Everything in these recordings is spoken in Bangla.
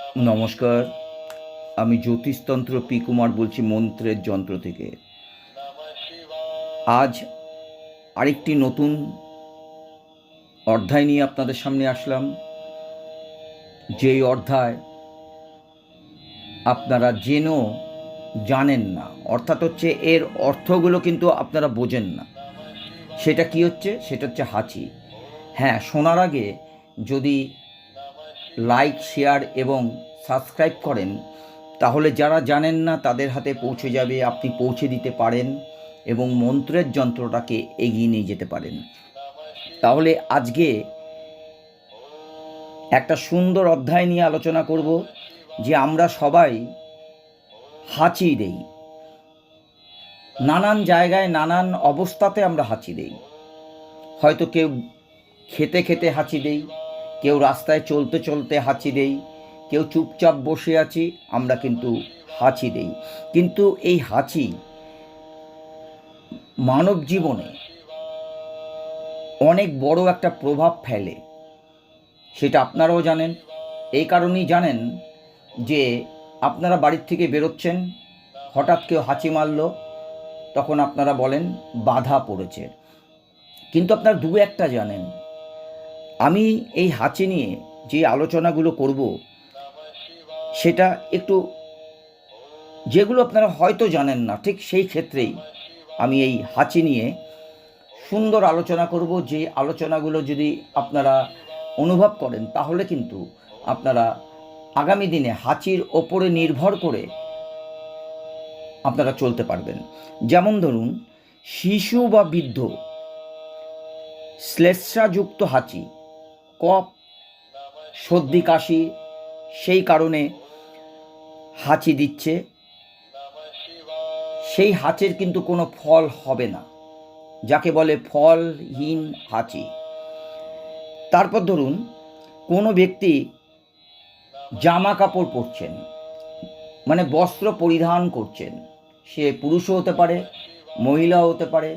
নমস্কার। আমি জ্যোতিষতন্ত্র পি কুমার বলছি মন্ত্রের যন্ত্র থেকে। আজ আরেকটি নতুন অধ্যায় নিয়ে আপনাদের সামনে আসলাম। যেই অধ্যায় আপনারা জেনেও জানেন না, অর্থাৎ হচ্ছে এর অর্থগুলো কিন্তু আপনারা বোঝেন না। সেটা কি হচ্ছে? সেটা হচ্ছে হাঁচি। হ্যাঁ শোনার আগে যদি লাইক, শেয়ার এবং সাবস্ক্রাইব করেন। তাহলে যারা জানেন না তাদের হাতে পৌঁছে যাবে, আপনি পৌঁছে দিতে পারেন এবং মন্ত্রের যন্ত্রটাকে এগিয়ে নিয়ে যেতে পারেন। তাহলে আজকে একটা সুন্দর অধ্যায় নিয়ে আলোচনা করব, যে আমরা সবাই হাঁচি দেই। নানান জায়গায়, নানান অবস্থাতে আমরা হাঁচি দেই। হয়তো কেউ খেতে খেতে হাঁচি দেই কেউ রাস্তায় চলতে চলতে হাঁচি দেই, কেউ চুপচাপ বসে আছি, আমরা কিন্তু হাঁচি দেই। কিন্তু এই হাঁচি মানব জীবনে অনেক বড় একটা প্রভাব ফেলে। সেটা আপনারাও জানেন। এই কারণেই জানেন যে আপনারা বাড়ির থেকে বেরোচ্ছেন, হঠাৎ কেউ হাঁচি মারল, তখন আপনারা বলেন, বাধা পড়েছে। কিন্তু আপনারা দু একটা জানেন আমি এই হাঁচি নিয়ে যে আলোচনাগুলো করব, সেটা একটু যেগুলো আপনারা হয়তো জানেন না, ঠিক সেই ক্ষেত্রেই আমি এই হাঁচি নিয়ে সুন্দর আলোচনা করব। যে আলোচনাগুলো যদি আপনারা অনুভব করেন, তাহলে কিন্তু আপনারা আগামী দিনে হাঁচির ওপরে নির্ভর করে আপনারা চলতে পারবেন। যেমন ধরুন, শিশু বা বৃদ্ধ শ্লেষাযুক্ত হাঁচি কফ সর্দি, কাশি, সেই কারণে হাঁচি দিচ্ছে। সেই হাঁচের কিন্তু কোনো ফল হবে না, যাকে বলে ফলহীন হাঁচি। তারপর ধরুন, কোনো ব্যক্তি জামা কাপড় পরছেন মানে বস্ত্র পরিধান করছেন, সে পুরুষও হতে পারে, মহিলাও হতে পারে,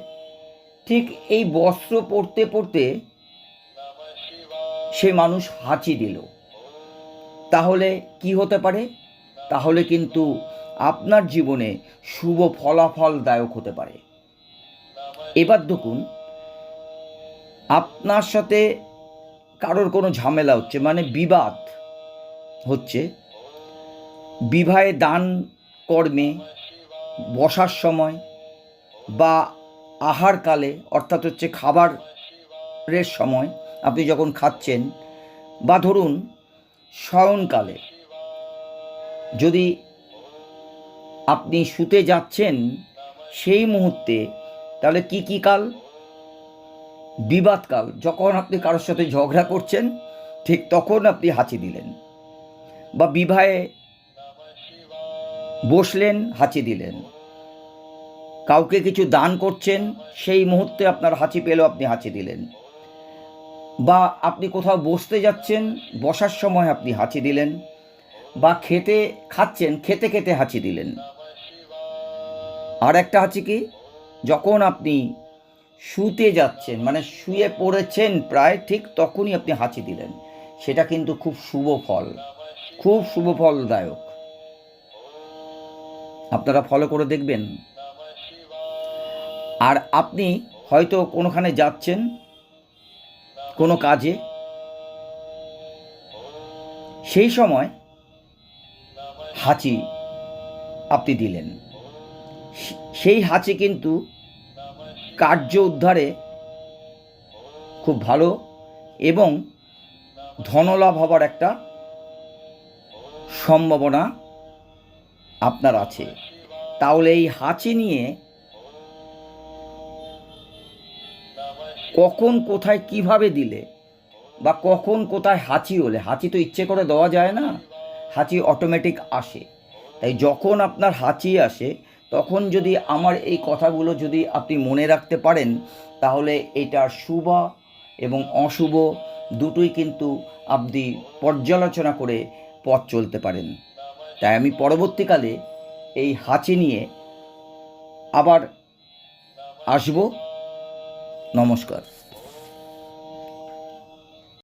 ঠিক এই বস্ত্র পরতে পরতে সে মানুষ হাঁচি দিল। তাহলে কি হতে পারে? তাহলে কিন্তু আপনার জীবনে শুভ ফলাফলদায়ক হতে পারে। এবার দেখুন, আপনার সাথে কারোর কোনো ঝামেলা হচ্ছে মানে বিবাদ হচ্ছে। বিবাহে দান কর্মে বসার সময় বা আহারকালে, অর্থাৎ হচ্ছে খাবারের সময় আপনি যখন খাচ্ছেন, বা ধরুন শয়নকালে, যদি আপনি শুতে যাচ্ছেন সেই মুহূর্তে, তাহলে কি কি কাল? বিবাদকাল, যখন আপনি কারোর সাথে ঝগড়া করছেন, ঠিক তখন আপনি হাঁচি দিলেন। বা বিবাহে বসলেন, হাঁচি দিলেন। কাউকে কিছু দান করছেন, সেই মুহূর্তে আপনার হাঁচি পেলেও আপনি হাঁচি দিলেন। বা আপনি কোথাও বসতে যাচ্ছেন, বসার সময় আপনি হাঁচি দিলেন বা খেতে খাচ্ছেন, খেতে খেতে হাঁচি দিলেন। আর একটা হাঁচি কি? যখন আপনি শুতে যাচ্ছেন মানে শুয়ে পড়েছেন প্রায় ঠিক তখনই আপনি হাঁচি দিলেন। সেটা কিন্তু খুব শুভ ফল, খুব শুভ ফলদায়ক। আপনারা ফলো করে দেখবেন। আর আপনি হয়তো কোনোখানে যাচ্ছেন কোনো কাজে। সেই সময় হাঁচি আপনি দিলেন। সেই হাঁচি কিন্তু কার্য উদ্ধারে খুব ভালো এবং ধনলাভ হবার একটা সম্ভাবনা আপনার আছে। তাহলে এই হাঁচি নিয়ে কখন কোথায় কীভাবে দিলে? বা কখন কোথায় হাঁচি হলে হাঁচি তো ইচ্ছে করে দেওয়া যায় না। হাঁচি অটোমেটিক আসে। তাই যখন আপনার হাঁচি আসে, তখন যদি আমার এই কথাগুলো যদি আপনি মনে রাখতে পারেন, তাহলে এটার শুভ এবং অশুভ দুটোই কিন্তু আপনি পর্যালোচনা করে পথ চলতে পারেন। তাই আমি পরবর্তীকালে এই হাঁচি নিয়ে আবার আসব। নমস্কার।